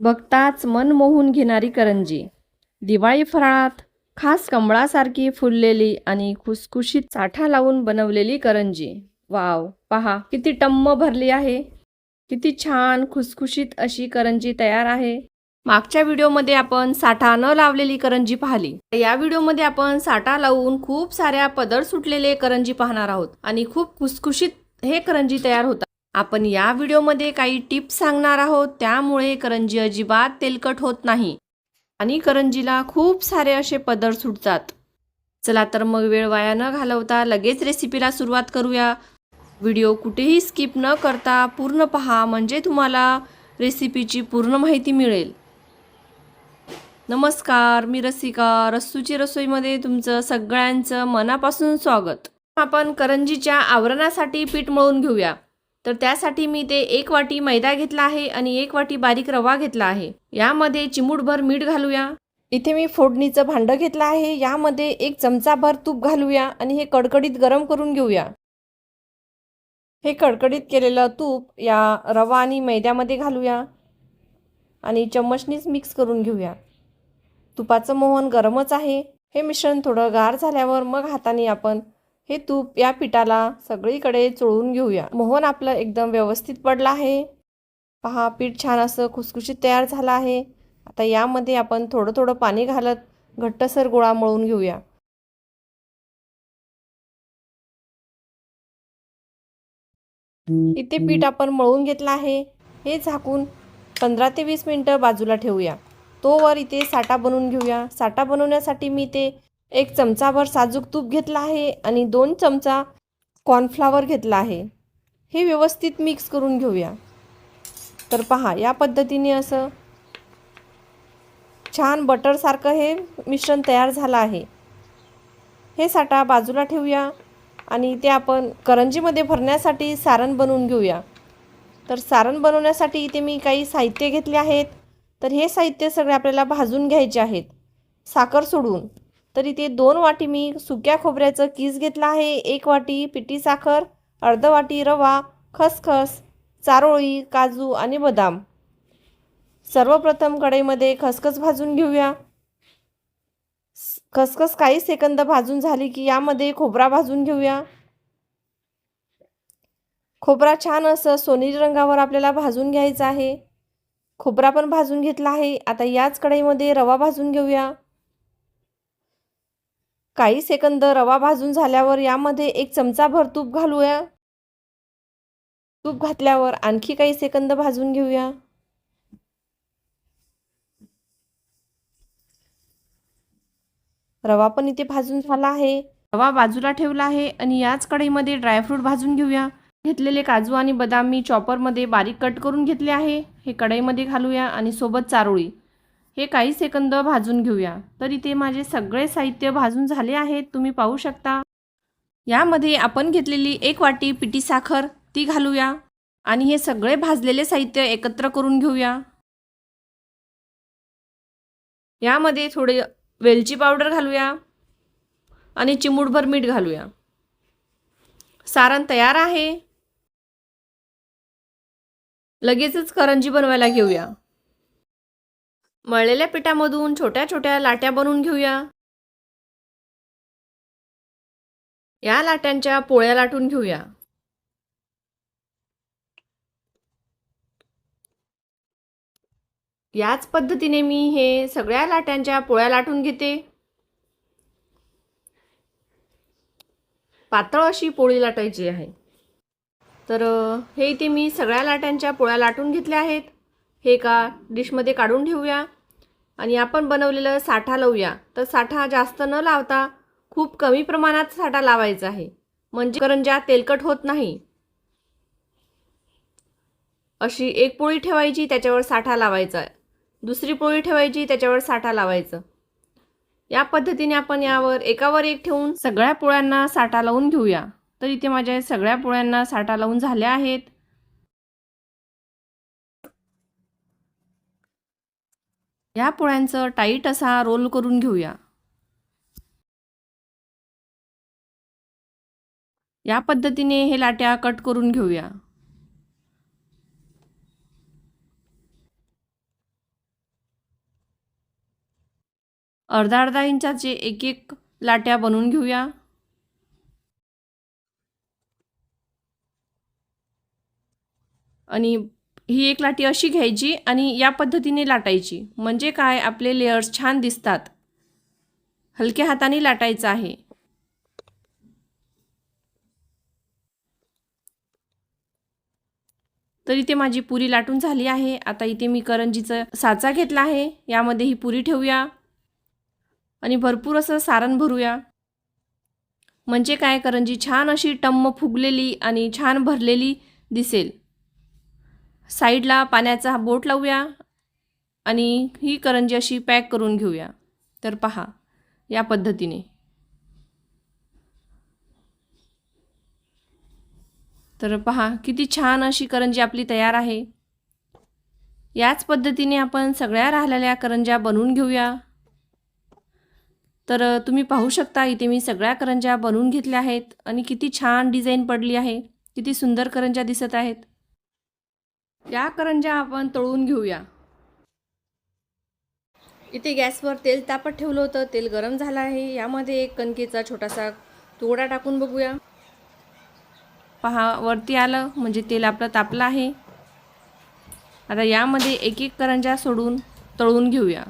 बघताच मन मोहून घेणारी करंजी. दिवाळी फराळात खास कमळासारखी फुललेली आणि खुसखुशीत साठा लावून बनवलेली करंजी. वाव पहा किती टम्म भरली आहे. किती छान खुसखुशीत अशी करंजी तयार आहे. मागच्या व्हिडिओमध्ये आपण साठा न लावलेली करंजी पाहिली. या व्हिडिओमध्ये आपण साठा लावून खूप साऱ्या पदर सुटलेले करंजी पाहणार आहोत आणि खूप खुसखुशीत हे करंजी तयार होतात. आपण या व्हिडिओमध्ये काही टिप्स सांगणार आहोत. त्यामुळे करंजी अजिबात तेलकट होत नाही आणि करंजीला खूप सारे असे पदर सुटतात. चला तर मग वेळ वाया न घालवता लगेच रेसिपीला सुरुवात करूया. व्हिडिओ कुठेही स्किप न करता पूर्ण पहा म्हणजे तुम्हाला रेसिपीची पूर्ण माहिती मिळेल. नमस्कार मी रसिका. रस्सूची रसोईमध्ये तुमचं सगळ्यांचं मनापासून स्वागत. आपण करंजीच्या आवरणासाठी पीठ मळून घेऊया. तर त्यासाठी मी ते एक वाटी मैदा घेतला आहे आणि एक वाटी बारीक रवा घेतला आहे. यामध्ये चिमूटभर मीठ घालूया. इथे मी फोडणीचं भांडं घेतलं आहे. यामध्ये एक चमचाभर तूप घालूया आणि हे कडकडीत गरम करून घेऊया. हे कडकडीत केलेलं तूप या रवा आणि मैद्यामध्ये घालूया आणि चम्मचनीच मिक्स करून घेऊया. तुपाचं मोहन गरमच आहे. हे मिश्रण थोडं गार झाल्यावर मग हाताने आपण हे तूप या पिठाला सगळीकडे चोळून घेऊया. मोहन आपलं एकदम व्यवस्थित पडलं आहे. पहा पीठ छान असं खुसखुशीत तयार झालं आहे. आता यामध्ये आपण थोडं थोडं पाणी घालत घट्टसर गोळा मळून घेऊया. इथे पीठ आपण मळून घेतलं आहे. हे झाकून पंधरा ते वीस मिनटं बाजूला ठेवूया. तोवर इथे साठा बनवून घेऊया. साठा बनवण्यासाठी मी ते एक चमचाभर साजूक तूप घेतला आहे आणि दोन चमचा कॉर्नफ्लावर घेतला आहे. हे व्यवस्थित मिक्स करून घेऊया. तर पहा या पद्धतीने असं छान बटरसारखं हे मिश्रण तयार झालं आहे. हे साठा बाजूला ठेवूया आणि ते आपण करंजीमध्ये भरण्यासाठी सारण बनवून घेऊया. तर सारण बनवण्यासाठी इथे मी काही साहित्य घेतले आहेत. तर हे साहित्य सगळे आपल्याला भाजून घ्यायचे आहेत. साखर सोडून. तर इथे दोन वाटी मी सुक्या खोबऱ्याचं कीस घेतलं आहे. एक वाटी पिठी साखर अर्ध वाटी रवा खसखस चारोळी काजू आणि बदाम. सर्वप्रथम कढईमध्ये खसखस भाजून घेऊया. खसखस काही सेकंद भाजून झाली की यामध्ये खोबरा भाजून घेऊया. खोबरा छान असं सोनेरी रंगावर आपल्याला भाजून घ्यायचा आहे. खोबरा पण भाजून घेतला आहे. आता याच कढईमध्ये रवा भाजून घेऊया. काही सेकंद रवा भाजून झाल्यावर यामध्ये एक चमचाभर तूप घालूया. तूप घातल्यावर आणखी काही सेकंद भाजून घेऊया. रवा पण इथे भाजून झाला आहे. रवा बाजूला ठेवला आहे आणि याच कढईमध्ये ड्रायफ्रूट भाजून घेऊया. घेतलेले काजू आणि बदाम मी चॉपरमध्ये बारीक कट करून घेतले आहे. हे कढईमध्ये घालूया आणि सोबत चारोळी. हे काही सेकंद भाजून घेऊया. तर इथे माझे सगळे साहित्य भाजून झाले आहेत तुम्ही पाहू शकता. यामध्ये आपण घेतलेली एक वाटी पिटी साखर ती घालूया. आणि हे सगळे भाजलेले साहित्य एकत्र करून घेऊया. यामध्ये थोडे वेलची पावडर घालूया. आणि चिमूटभर मीठ घालूया. सारण तयार आहे. लगेचच करंजी बनवायला घेऊया. मळलेल्या पिठामधून छोट्या छोट्या लाट्या बनवून घेऊया. या लाट्यांच्या पोळ्या लाटून घेऊया. याच पद्धतीने मी हे सगळ्या लाट्यांच्या पोळ्या लाटून घेते. पातळ अशी पोळी लाटायची आहे. तर हे इथे मी सगळ्या लाट्यांच्या पोळ्या लाटून घेतल्या आहेत. हे एका डिशमध्ये काढून ठेवूया. आणि आपण बनवलेलं साठा लावूया. तर साठा जास्त न लावता खूप कमी प्रमाणात साठा लावायचा आहे. म्हणजे करंज्या तेलकट होत नाही. अशी एक पोळी ठेवायची त्याच्यावर साठा लावायचा. दुसरी पोळी ठेवायची त्याच्यावर साठा लावायचं. या पद्धतीने आपण यावर एकावर एक ठेवून सगळ्या पोळ्यांना साठा लावून घेऊया. तर इथे माझ्या सगळ्या पोळ्यांना साठा लावून झाल्या आहेत. या पोळ्यांचं टाईट असा रोल करून घेऊया. या पद्धतीने हे लाट्या कट करून घेऊया. अर्धा अर्धा इंचाचे एक एक लाट्या बनवून घेऊया. आणि ही एक लाटी अशी घ्यायची आणि या पद्धतीने लाटायची. म्हणजे काय? आपले लेयर्स छान दिसतात. हलक्या हाताने लाटायचं आहे. तर इथे माझी पुरी लाटून झाली आहे. आता इथे मी करंजीचं साचा घेतला आहे. यामध्ये ही पुरी ठेवूया. आणि भरपूर असं सारण भरूया. म्हणजे काय? करंजी छान अशी टम्म फुगलेली आणि छान भरलेली दिसेल. साईडला पाण्याचा बोट लावूया आणि ही करंजी अशी पॅक करून घेऊया. तर पहा या पद्धतीने. तर पहा किती छान अशी करंजी आपली तयार आहे. याच पद्धतीने आपण सगळ्या राहिलेल्या करंज्या बनवून घेऊया. तर तुम्ही पाहू शकता इथे मी सगळ्या करंज्या बनवून घेतल्या आहेत आणि किती छान डिझाईन पडली आहे. किती सुंदर करंज्या दिसत आहेत. या करंज्या आपण तळून घेऊया. इथे गॅसवर तेल तापत ठेवलं होतं. तेल गरम झालं आहे. यामध्ये एक कणकेचा छोटासा तुकडा टाकून बघूया. पहा वरती आलं म्हणजे तेल आपलं तापलं आहे. आता यामध्ये एक एक करंजा सोडून तळून घेऊया.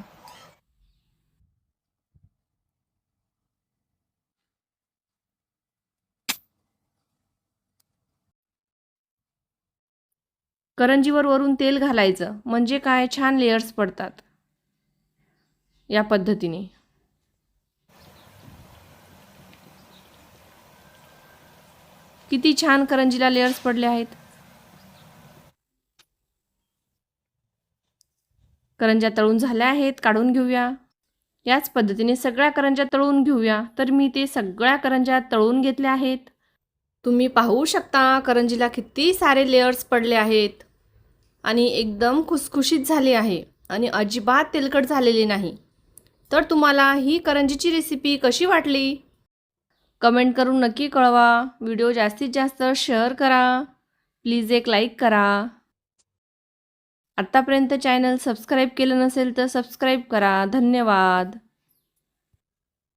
करंजीवर वरून तेल घालायचं. म्हणजे काय? छान लेयर्स पडतात. या पद्धतीने. किती छान करंजीला लेयर्स पडले आहेत. करंज्या तळून झाल्या आहेत. काढून घेऊया. याच पद्धतीने सगळ्या करंज्या तळून घेऊया. तर मी ते सगळ्या करंज्या तळून घेतल्या आहेत. तुम्ही पाहू शकता करंजीला किती सारे लेयर्स पडले आहेत. आणि एकदम खुसखुशीत झाली आहे आणि अजिबात तेलकट झालेली नाही. तर तुम्हाला ही करंजीची रेसिपी कशी वाटली? कमेंट करून नक्की कळवा. व्हिडिओ जास्तीत जास्त शेअर करा. प्लीज एक लाईक करा. आत्तापर्यंत चॅनल सबस्क्राईब केलं नसेल तर सबस्क्राईब करा. धन्यवाद.